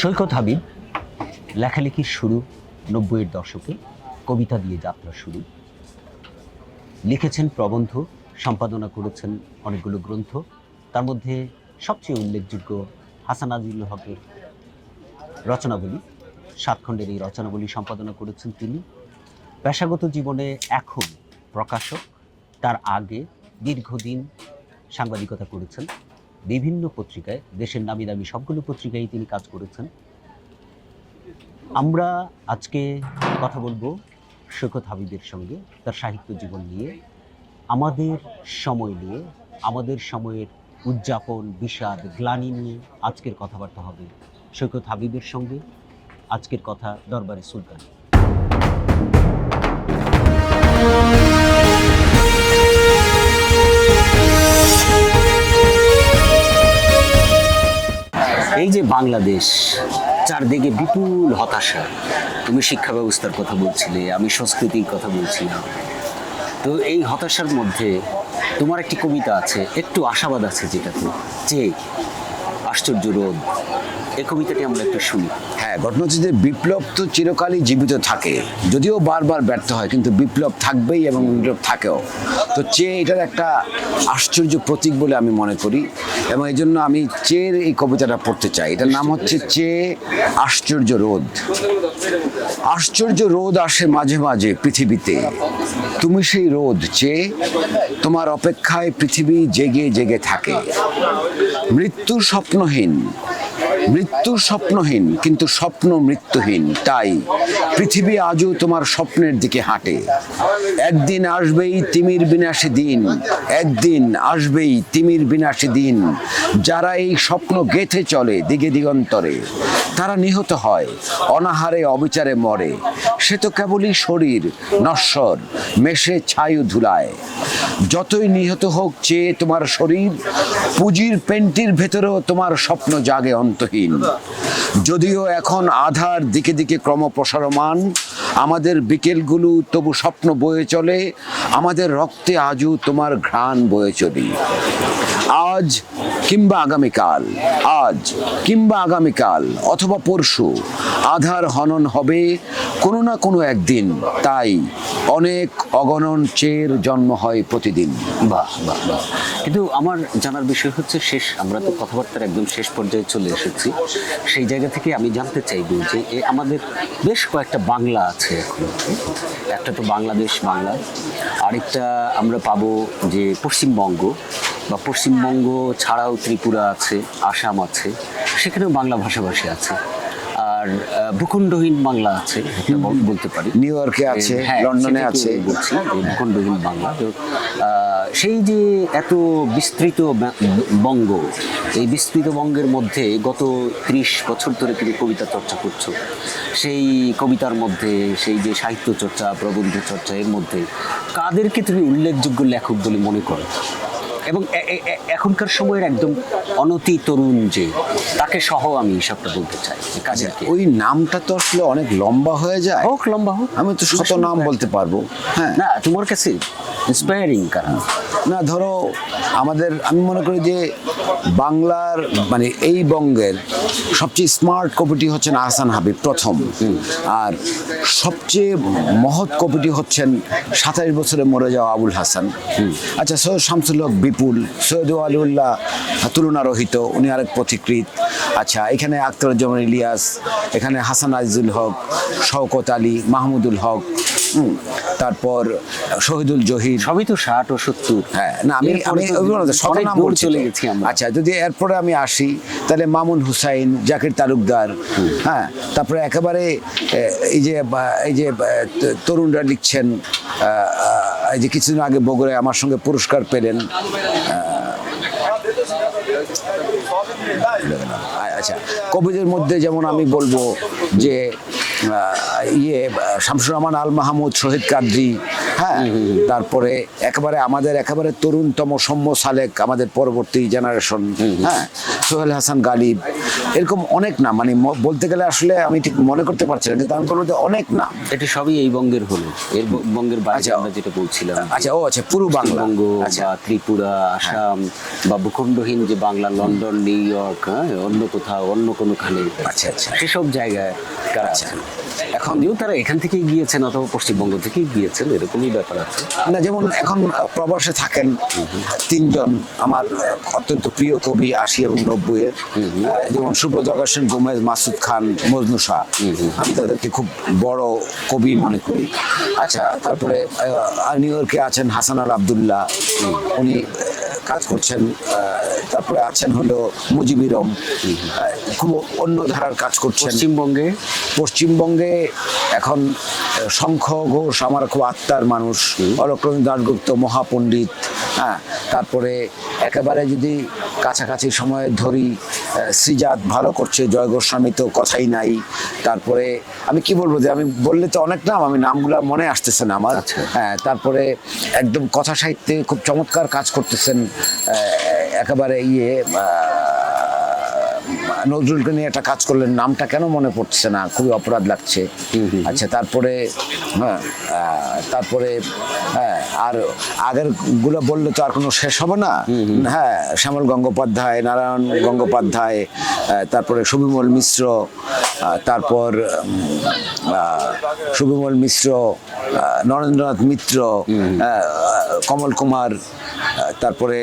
সৈকত হাবিব, লেখালেখির শুরু নব্বইয়ের দশকে, কবিতা দিয়ে যাত্রা শুরু। লিখেছেন প্রবন্ধ, সম্পাদনা করেছেন অনেকগুলো গ্রন্থ, তার মধ্যে সবচেয়ে উল্লেখযোগ্য হাসান আজিজুল হকের রচনাবলী। সাতখণ্ডের এই রচনাবলী সম্পাদনা করেছেন তিনি। পেশাগত জীবনে এখন প্রকাশক, তার আগে দীর্ঘদিন সাংবাদিকতা করেছেন। বিভিন্ন পত্রিকায়, দেশের নামি দামি সবগুলো পত্রিকায় তিনি কাজ করেছেন। আমরা আজকে কথা বলব সৈকত হাবিবের সঙ্গে তার সাহিত্য জীবন নিয়ে, আমাদের সময় নিয়ে, আমাদের সময়ের উদযাপন, বিষাদ, গ্লানি নিয়ে আজকের কথাবার্তা হবে সৈকত হাবিবের সঙ্গে। আজকের কথা দরবারে সুলতান। এই যে বাংলাদেশ, চারদিকে বিপুল হতাশা। তুমি শিক্ষা ব্যবস্থার কথা বলছিলে, আমি সংস্কৃতির কথা বলছিলাম। তো এই হতাশার মধ্যে তোমার একটি কবিতা আছে, একটু আশাবাদ আছে যেটাতে, যে আশ্চর্য রোদ। এই কবিতাটি আমরা একটু শুনি। হ্যাঁ ঘটনা হচ্ছে যে বিপ্লব তো চিরকালই জীবিত থাকে। যদিও বারবার ব্যর্থ হয়, কিন্তু বিপ্লব থাকবেই এবং বিপ্লব থাকেও। তো চে এটার একটা আশ্চর্য প্রতীক বলে আমি মনে করি এবং এই জন্য আমি চের এই কবিতাটা পড়তে চাই। এটার নাম হচ্ছে চে আশ্চর্য রোদ। আশ্চর্য রোদ আসে মাঝে মাঝে পৃথিবীতে। তুমি সেই রোদ চেয়ে তোমার অপেক্ষায় পৃথিবী জেগে জেগে থাকে। মৃত্যু স্বপ্নহীন মৃত্যু স্বপ্নহীন, কিন্তু স্বপ্ন মৃত্যুহীন। তাই পৃথিবী আজও তোমার স্বপ্নের দিকে হাঁটে। একদিন আসবেই তিমির বিনাশী দিন। একদিন আসবেই তিমির বিনাশী দিন। যারা এই স্বপ্ন গেথে চলে দিকে দিগন্তরে, তারা নিহত হয়, অনাহারে অবিচারে মরে। সে তো কেবলই শরীর, নশ্বর মেশে ছায়ু ধুলায়। যতই নিহত হোক চেয়ে তোমার শরীর, পুঁজির পেন্টির ভেতরেও তোমার স্বপ্ন জাগে অন্তহীন যদিও এখন আধার দিকে দিকে ক্রম প্রসারমান আমাদের বিকেলগুলো তবু স্বপ্ন বয়ে চলে আমাদের রক্তে আজও তোমার ঘ্রাণ বয়ে চলি। আজ কিংবা আগামীকাল, আজ কিংবা আগামীকাল অথবা পরশু, আধার হনন হবে কোনো না কোনো একদিন, তাই অনেক অগণন চের জন্ম হয় প্রতিদিন। বাহ বাহ বাহ। কিন্তু আমার জানার বিষয় হচ্ছে শেষ, আমরা তো কথাবার্তার একদম শেষ পর্যায়ে চলে এসেছি। সেই জায়গা থেকে আমি জানতে চাইব যে আমাদের বেশ কয়েকটা বাংলা আছে এখন। একটা তো বাংলাদেশ বাংলা, আরেকটা আমরা পাবো যে পশ্চিমবঙ্গ। বা পশ্চিমবঙ্গ ছাড়াও ত্রিপুরা আছে আসাম আছে সেখানেও বাংলা ভাষাভাষী আছে। আর ভূখণ্ডহীন বাংলা আছে বলতে পারি। নিউ ইয়র্কে আছে হ্যাঁ, লন্ডনে আছে। বলছি ভূখণ্ডহীন বাংলা। তো সেই যে এত বিস্তৃত বঙ্গ এই বিস্তৃত বঙ্গের মধ্যে গত ত্রিশ বছর ধরে তুমি কবিতা চর্চা করছ সেই কবিতার মধ্যে সেই যে সাহিত্য চর্চা প্রবন্ধ চর্চা এর মধ্যে কাদেরকে তুমি উল্লেখযোগ্য লেখক বলে মনে করো? এবং এখনকার সময়ের একদম অনতি তরুণ যে তাকে সহ আমি সবটা বলতে চাই যে কাদেরকে ওই নামটা তো আসলে অনেক লম্বা হয়ে যায়। হোক লম্বা হোক। আমি তো শত নাম বলতে পারব। হ্যাঁ। না তোমার কাছে ইন্সপায়ারিং কারণ না ধরো আমাদের আমি মনে করি যে বাংলার মানে এই বঙ্গের সবচেয়ে স্মার্ট কবিটি হচ্ছেন আহসান হাবিব প্রথম। আর সবচেয়ে মহৎ কবিটি হচ্ছেন সাতাশ বছরে মরে যাওয়া আবুল হাসান। আচ্ছা সৈয়দ শামসুল হক বিপুল সৈয়দ আলিউল্লাহ তুলনারহিত উনি আরেক পথিকৃত আচ্ছা এখানে আখতারুজ্জামান ইলিয়াস এখানে হাসান আজিজুল হক শওকত আলী মাহমুদুল হক তারপর শহীদুল জহির। সবই তো ষাট ও সত্তর। হ্যাঁ না আমি আমি নাম বলছি চলে গেছি আচ্ছা যদি এরপরে আমি আসি তাহলে মামুন হুসাইন জাকির তালুকদার হ্যাঁ তারপরে একেবারে এই যে এই যে তরুণরা লিখছেন এই যে কিছুদিন আগে বগুড়ায় আমার সঙ্গে পুরস্কার পেলেন আচ্ছা কবিদের মধ্যে যেমন আমি বলব যে ইয়ে শামসুর রহমান আল মাহমুদ শহীদ কাদ্রি হ্যাঁ? তারপরে একেবারে আমাদের একেবারে তরুণতম সৌম্য সালেক আমাদের পরবর্তী জেনারেশন হ্যাঁ? সোহেল হাসান গালিব এরকম অনেক নাম মানে বলতে গেলে আসলে আমি ঠিক মনে করতে পারছি না কিন্তু আমি বলব যে অনেক নাম। এটা সবই এই বঙ্গের হলো এর বঙ্গের বাইরে আচ্ছা। আমরা যেটা বলছিলাম। আচ্ছা ও আচ্ছা পুরো বাংলা। বঙ্গ আচ্ছা। বা ত্রিপুরা আসাম বা ভূখণ্ডহীন যে বাংলা লন্ডন নিউ ইয়র্ক হ্যাঁ অন্য কোথাও অন্য কোনোখানে আচ্ছা, আচ্ছা। সেসব জায়গায় কারা আচ্ছা। আছেন। এখন যদিও তারা এখান থেকেই গিয়েছেন অথবা পশ্চিমবঙ্গ থেকেই গিয়েছেন এরকমই ব্যাপার আছে। না যেমন এখন প্রবাসে থাকেন তিনজন আমার অত্যন্ত প্রিয় কবি আশি এবং নব্বই এর যেমন সুব্রত হোসেন গোমেজ মাসুদ খান মজনু শাহ। আমি তাদেরকে খুব বড় কবি মনে করি। আচ্ছা তারপরে নিউ ইয়র্কে আছেন হাসান আল আবদুল্লাহ। উনি কাজ করছেন তারপরে আছেন হলো মুজিবিরম খুব অন্য ধারার কাজ করছেন। পশ্চিমবঙ্গে? পশ্চিমবঙ্গে এখন শঙ্খ ঘোষ আমার খুব আত্মার মানুষ অলক্রমী দাশগুপ্ত মহাপণ্ডিত হ্যাঁ তারপরে একেবারে যদি কাছাকাছি সময়ে ধরি শ্রীজাত ভালো করছে জয় গোস্বামী তো কথাই নাই তারপরে আমি কি বলব যে আমি বললে তো অনেক নাম আমি নামগুলো মনে আসতেছে না আমার আচ্ছা। হ্যাঁ তারপরে একদম কথা সাহিত্যে খুব চমৎকার কাজ করতেছেন একেবারে ইয়ে নজরুলকে নিয়ে একটা কাজ করলেন নামটা কেন মনে পড়ছে না? খুবই অপরাধ লাগছে। আচ্ছা তারপরে হ্যাঁ তারপরে হ্যাঁ আর আগেরগুলো বললে তো আর কোনো শেষ হবে না। হ্যাঁ শ্যামল গঙ্গোপাধ্যায় নারায়ণ গঙ্গোপাধ্যায় তারপরে সুবিমল মিশ্র তারপর সুবিমল মিশ্র নরেন্দ্রনাথ মিত্র কমল কুমার তারপরে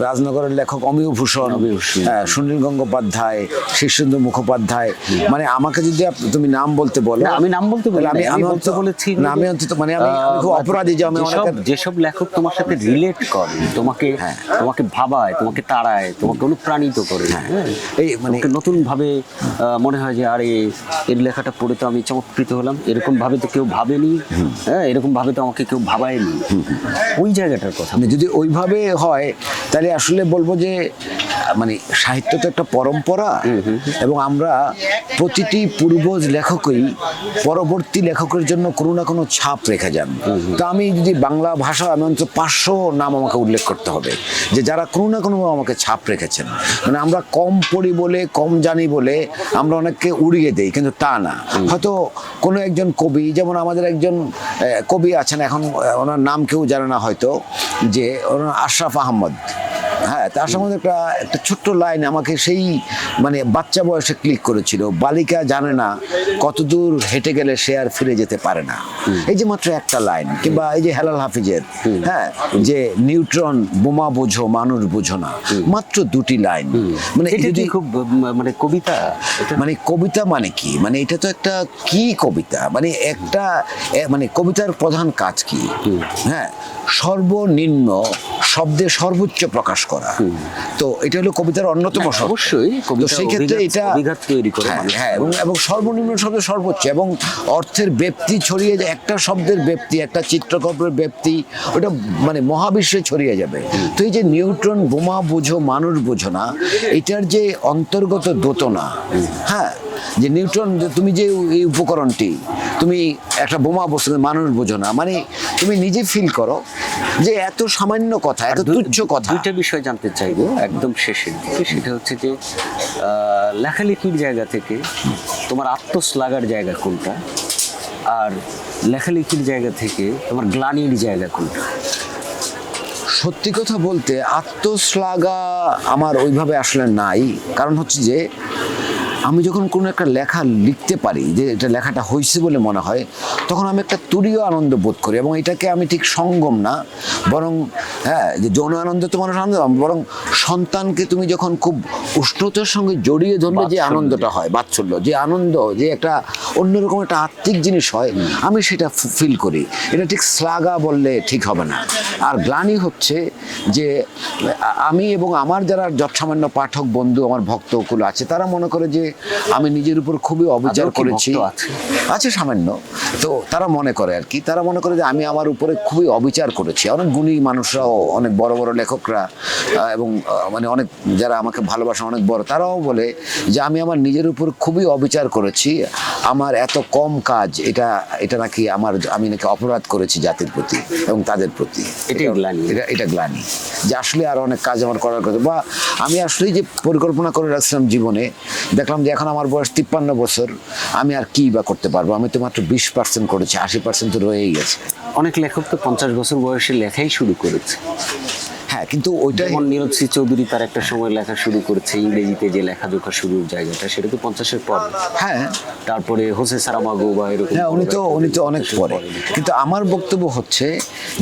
রাজনগরের লেখক অমিয় ভূষণ অমিয় ভূষণ। হ্যাঁ, সুনীল গঙ্গোপাধ্যায় শীর্ষেন্দু মুখোপাধ্যায়। মানে আমাকে যদি তুমি নাম বলতে বলো আমি নাম বলতে বলি আমি আমি বলতে অন্তত- বলেছি না আমি অন্তত মানে আমি খুব অপরাধী যে আমি যেসব লেখক তোমার সাথে রিলেট করে তোমাকে হ্যাঁ। তোমাকে ভাবায় তোমাকে তাড়ায় তোমাকে অনুপ্রাণিত করে হ্যাঁ। এই মানে নতুন ভাবে মনে হয় যে আরে এর লেখাটা পড়ে তো আমি চমৎকৃত হলাম। এরকম ভাবে তো কেউ ভাবেনি হ্যাঁ এরকম ভাবে তো আমাকে কেউ ভাবায়নি। ওই জায়গাটার কথা। মানে যদি ওইভাবে হয় তাহলে আসলে বলব যে মানে সাহিত্য তো একটা পরম্পরা এবং আমরা প্রতিটি পূর্বজ লেখকই পরবর্তী লেখকের জন্য কোনো না কোনো ছাপ রেখে যান। তো আমি যদি বাংলা ভাষা আমি অন্তত পাঁচশো নাম আমাকে উল্লেখ করতে হবে যে যারা কোনো না কোনো আমাকে ছাপ রেখেছেন। মানে আমরা কম পড়ি বলে কম জানি বলে আমরা অনেককে উড়িয়ে দেই কিন্তু তা না। হয়তো কোনো একজন কবি যেমন আমাদের একজন কবি আছেন এখন ওনার নাম কেউ জানে না হয়তো যে ওনার আশরাফ আহমদ। হ্যাঁ তার সম্বন্ধে একটা একটা ছোট্ট লাইন আমাকে সেই মানে বাচ্চা বয়সে ক্লিক করেছিল। বালিকা জানে না কতদূর হেঁটে গেলে সে আর ফিরে যেতে পারে না। এই যে মাত্র একটা লাইন কিংবা এই যে হেলাল হাফিজের হ্যাঁ যে নিউট্রন বোমা বোঝো মানুষ বোঝো না মাত্র দুটি লাইন মানে এটা যদি খুব মানে কবিতা? মানে কবিতা মানে কি? মানে এটা তো একটা কি কবিতা? মানে একটা মানে কবিতার প্রধান কাজ কি? হ্যাঁ সর্বনিম্ন শব্দে সর্বোচ্চ প্রকাশ করা। তো এটা হলো কবিতার অন্যতম অবশ্যই তো সেই ক্ষেত্রে এটা তৈরি করে হ্যাঁ, হ্যাঁ এবং এবং সর্বনিম্ন শব্দে সর্বোচ্চ এবং অর্থের ব্যক্তি ছড়িয়ে যায়। একটা শব্দের ব্যক্তি একটা চিত্রকল্পের ব্যক্তি ওটা মানে মহাবিশ্বে ছড়িয়ে যাবে। তো এই যে নিউট্রন বোমা বোঝো মানুষ বোঝো না এটার যে অন্তর্গত দোতনা হ্যাঁ যে নিউট্রন যে তুমি যে এই উপকরণটি তুমি একটা বোমা বস্তু মানুষ বোঝো না। মানে তুমি নিজে ফিল করো যে এত সামান্য কথা এত তুচ্ছ কথা। দুইটা বিষয় জানতে চাইব একদম শেষের দিকে সেটা হচ্ছে যে লেখালেখির জায়গা থেকে তোমার আত্মশ্লাগার জায়গা কোনটা? আর লেখালেখির জায়গা থেকে তোমার গ্লানির জায়গা কোনটা? সত্যি কথা বলতে আত্মশ্লাঘা আমার ওইভাবে আসলে নাই। কারণ হচ্ছে যে আমি যখন কোনো একটা লেখা লিখতে পারি যে এটা লেখাটা হয়েছে বলে মনে হয় তখন আমি একটা তুরীয় আনন্দ বোধ করি এবং এটাকে আমি ঠিক সঙ্গম না। বরং হ্যাঁ যে যৌন আনন্দ তো মানুষ আনন্দ বরং সন্তানকে তুমি যখন খুব উষ্ণতার সঙ্গে জড়িয়ে ধরলে যে আনন্দটা হয় বাৎসল্য যে আনন্দ যে একটা অন্যরকম একটা আত্মিক জিনিস হয় আমি সেটা ফিল করি। এটা ঠিক শ্লাঘা বললে ঠিক হবে না। আর গ্লানি হচ্ছে যে আমি এবং আমার যারা যৎসামান্য পাঠক বন্ধু আমার ভক্তকুল আছে তারা মনে করে যে আমি নিজের উপর খুবই অবিচার করেছি। আছে? আছে সামান্য। তো তারা মনে করে আর কি তারা মনে করে যে আমি আমার উপরে খুবই অবিচার করেছি। অনেক গুণী মানুষরাও অনেক বড় বড় লেখকরা এবং মানে অনেক যারা আমাকে ভালোবাসে অনেক বড় তারাও বলে যে আমি আমার নিজের উপর খুবই অবিচার করেছি। আমার এত কম কাজ এটা এটা নাকি আমার আমি নাকি অপরাধ করেছি জাতির প্রতি এবং তাদের প্রতি। এটাই গ্লানি। এটা এটা গ্লানি। যে আসলে আর অনেক কাজ আমার করার কথা। বা আমি আসলে যে পরিকল্পনা করে রাখছিলাম জীবনে দেখলাম যে এখন আমার বয়স তিপ্পান্ন বছর, আমি আর কি বা করতে পারব? আমি তো মাত্র বিশ পার্সেন্ট করেছি, আশি পার্সেন্ট তো রয়েই গেছে। অনেক লেখক তো পঞ্চাশ বছর বয়সে লেখাই শুরু করেছে। হ্যাঁ কিন্তু ওইটাই যেমন নীরজ সি চৌধুরী তার একটা সময় লেখা শুরু করেছে ইংরেজিতে যে লেখাজোখা শুরুর জায়গাটা সেটা তো পঞ্চাশের পর। হ্যাঁ। তারপরে হোসে সারামাগো বা এরকম হ্যাঁ উনি তো উনি তো অনেক পরে। কিন্তু আমার বক্তব্য হচ্ছে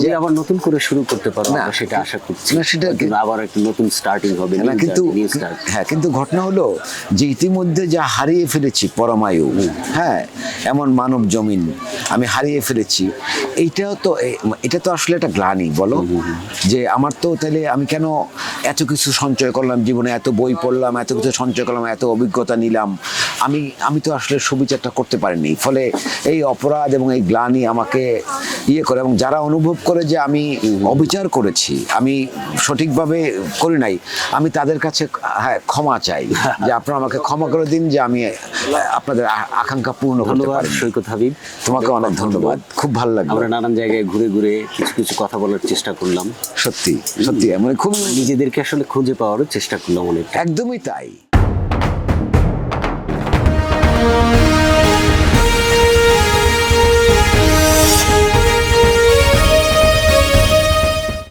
যে আবার নতুন করে শুরু করতে পারো না। সেটা আশা করছি। না, সেটা আবার একটা নতুন স্টার্টিং হবে না কিন্তু হ্যাঁ কিন্তু ঘটনা হলো যে ইতিমধ্যে যা হারিয়ে ফেলেছি পরমায়ু হ্যাঁ এমন মানব জমিন আমি হারিয়ে ফেলেছি এইটাও তো এটা তো আসলে একটা গ্লানি বলো? যে আমার তো তাহলে আমি কেন এত কিছু সঞ্চয় করলাম জীবনে? এত বই পড়লাম এত কিছু সঞ্চয় করলাম এত অভিজ্ঞতা নিলাম। আমি আমি তো আসলে সুবিচারটা করতে পারিনি। ফলে এই অপরাধ এবং এই গ্লানি আমাকে ইয়ে করে এবং যারা অনুভব করে যে আমি অবিচার করেছি আমি সঠিকভাবে করি নাই আমি তাদের কাছে হ্যাঁ ক্ষমা চাই যে আপনারা আমাকে ক্ষমা করে দিন যে আমি আপনাদের আকাঙ্ক্ষা পূর্ণ ধন্যবাদ সৈকত হাবিব। তোমাকে অনেক ধন্যবাদ। খুব ভালো লাগল। আমরা নানান জায়গায় ঘুরে ঘুরে কিছু কিছু কথা বলার চেষ্টা করলাম। সত্যি সত্যি। জি মানে খুব মানে নিজেদেরকে আসলে খুঁজে পাওয়ারও চেষ্টা করলাম অনেক একদমই তাই।